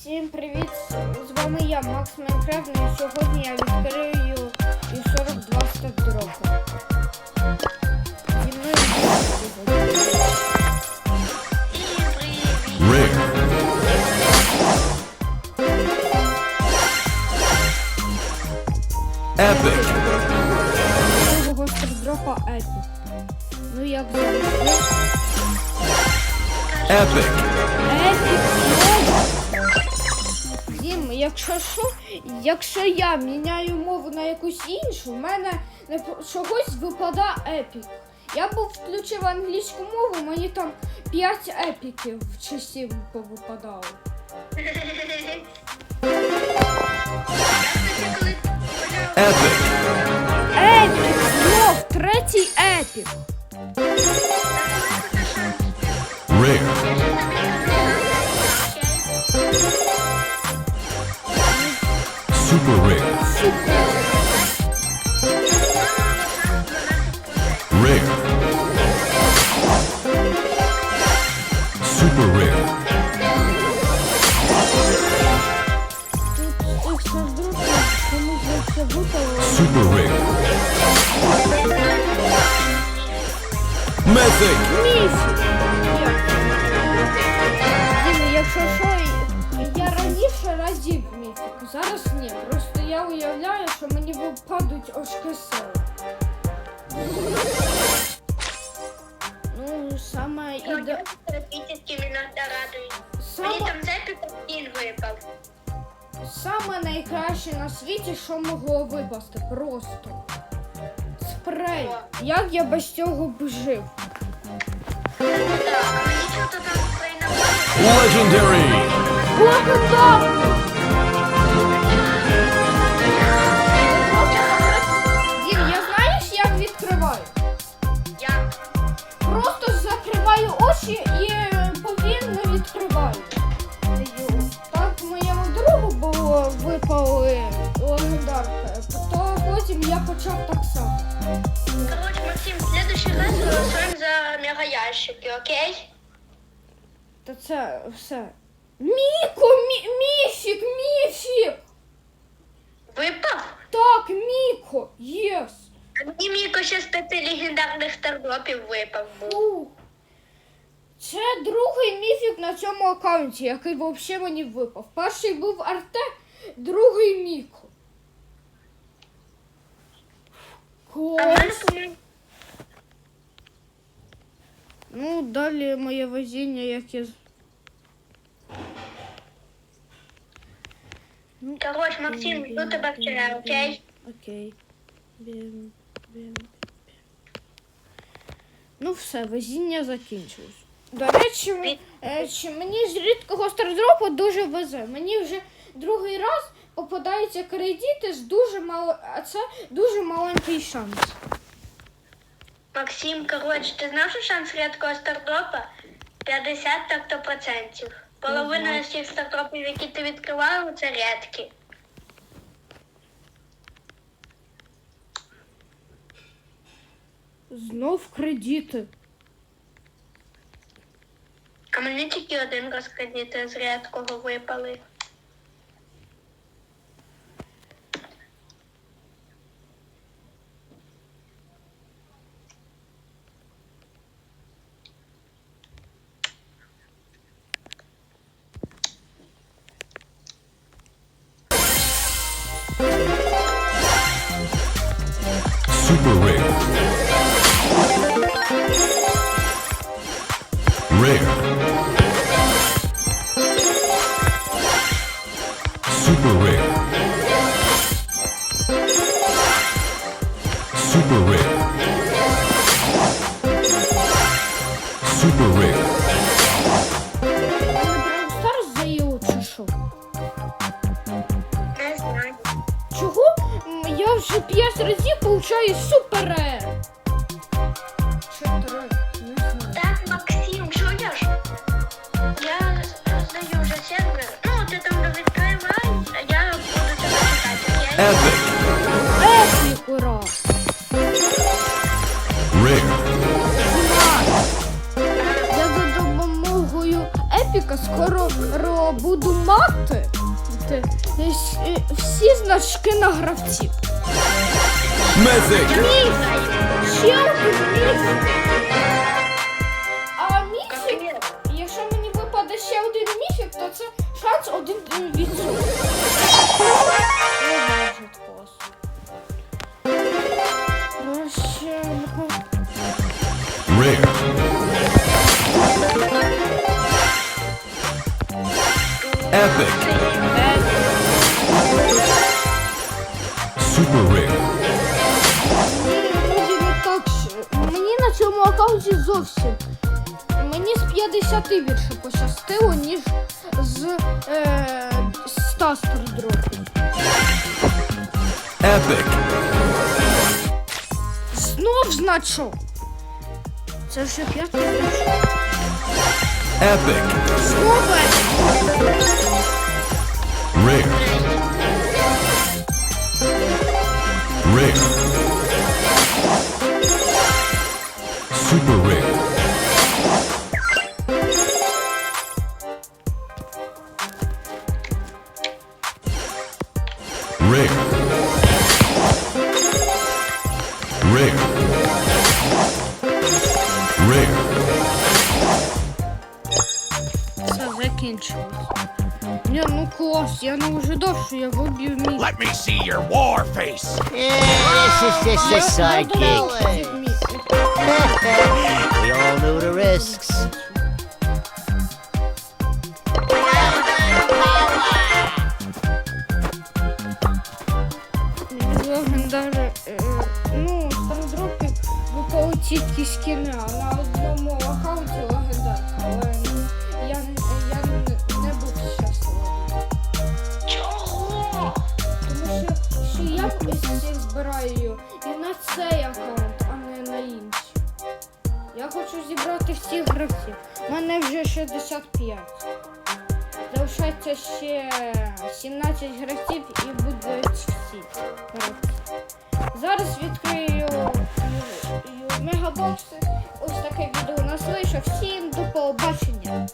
Всім привіт! З вами я, Макс Майнкрафт, і сьогодні я відкрию і 42 стардропи. Зі мною. Epic. Нового. Ну як завжди. Epic. Якщо що, якщо я міняю мову на якусь іншу, в мене не чогось випадає Epic. Я був включив англійську мову, мені там 5 епіків в часів повипадало. Epic. Епік! Знов третій епік! Super rare. Супер! Rare. Super rare. Тут цих сордрупів комусь вже все випало. Super rare. Mythic. Місяць! Дім, якщо що, раніше радів міфіку, зараз ні. Просто я уявляю, що мені випадуть ошкеси. Ну, саме іде... Терапевтически иногда радует. Мені Саме, там зепік один випав. саме найкраще на світі, що могло випасти. Просто. Спрей. Як я без цього б жив? Так, а мені що-то там спрей Legendary. Дім, я знаєш, як відкриваю? Просто закриваю очі і повільно відкриваю. Так моєму другу було випали легендарка, то потім я почав так само. Короче, Максим, в следующий раз голосуем за мегаящики, окей? Та це все. Міко, мі, міфік, міфік! Випав? Так, Міко, єс! А мені Міко ще з п'яти легендарних стардропів випав був. Фу. Це другий міфік на цьому аккаунті, який взагалі мені випав. Перший був Арте, другий Міко. А в мене, Клас. по-моєму, Ну, далі моє везіння, як я. з- Короче, Максим, жду тебе вчора, окей? Окей. Бім, бім. Ну все, везіння закінчилось. До речі, м- е, чи мені з рідкого стардропу дуже везе. Мені вже другий раз попадаються кредити з дуже мало, а це дуже маленький шанс. Максим, короче, ти знав, що шанс рідкого стардропа 50 так-то процентів. Половина всіх стартапів, які ти відкривав, це рядки. Знов кредити. А мені тільки один раз кредити з рядкого випали. Super rare. Rare. Super rare. Super rare. Super rare. Разів получаю супер Р. Чотири. Не знаю. Так, Максим, чуєш? Я здаю вже сервер. Ну, ти там відкривай, а я буду тебе чекати, окей? Epic. Епік, ура! Rare. Я за допомогою епіка скоро ро- буду мати те- е, всі значки на гравців. Один! А міфік, якщо мені випаде ще один міфік, то це шанс один відсоток. Epic. Super rare. Цьому зовсім. Мені з 50 більше пощастило, ніж з е, 100 стрідропів. Epic. Знов значок. Це вже п'ятий значок. Знову епік. Rare. Rare. Super rare. Rare. Rare. Rare. Все закінчилось. Ні, ну клас, я не ожидав, що я виб'ю мій. Let me see your war face. Yeah, this is just a sidekick. We all know the risks. Легендари, е, ну, стардропів випали тільки а на одному аккаунті легендарка. Але я, не- був щасливий. Чого? Тому що, що я всіх збираю і на цей аккаунт, Я хочу зібрати всіх гравців. У мене вже 65. Залишається ще 17 гравців і будуть всі гравці. Зараз відкрию мегабокси. Ось таке відео у нас. Всім до побачення.